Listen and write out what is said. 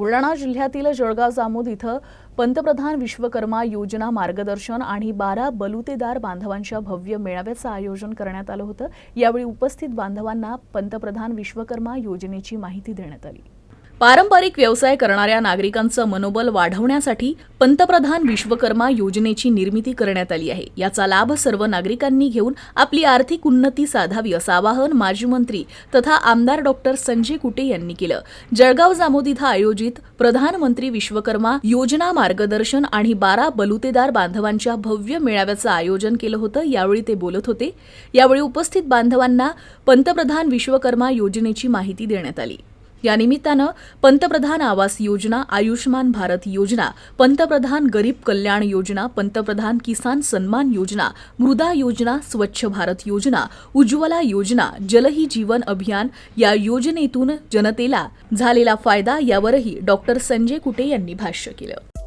बुलढाणा जिल्ह्यातील जळगाव जामोद इथं पंतप्रधान विश्वकर्मा योजना मार्गदर्शन आणि बारा बलुतेदार बांधवांच्या भव्य मेळाव्याचं आयोजन करण्यात आलं होतं. यावेळी उपस्थित बांधवांना पंतप्रधान विश्वकर्मा योजनेची माहिती देण्यात आली. पारंपरिक व्यवसाय करणाऱ्या नागरिकांचं मनोबल वाढवण्यासाठी पंतप्रधान विश्वकर्मा योजनेची निर्मिती करण्यात आली आहे. याचा लाभ सर्व नागरिकांनी घेऊन आपली आर्थिक उन्नती साधावी असं आवाहन माजी मंत्री तथा आमदार डॉक्टर संजय कुटे यांनी केलं. जळगाव जामोद इथं आयोजित प्रधानमंत्री विश्वकर्मा योजना मार्गदर्शन आणि बारा बलुतेदार बांधवांच्या भव्य मेळाव्याचं आयोजन केलं होतं यावेळी ते बोलत होते. यावेळी उपस्थित बांधवांना पंतप्रधान विश्वकर्मा योजनेची माहिती देण्यात आली. या निमित्तानं पंतप्रधान आवास योजना आयुष्मान भारत योजना पंतप्रधान गरीब कल्याण योजना पंतप्रधान किसान सन्मान योजना मृदा योजना स्वच्छ भारत योजना उज्ज्वला योजना जलही जीवन अभियान या योजनेतून जनतेला झालेला फायदा यावरही डॉक्टर संजय कुटे यांनी भाष्य केलं.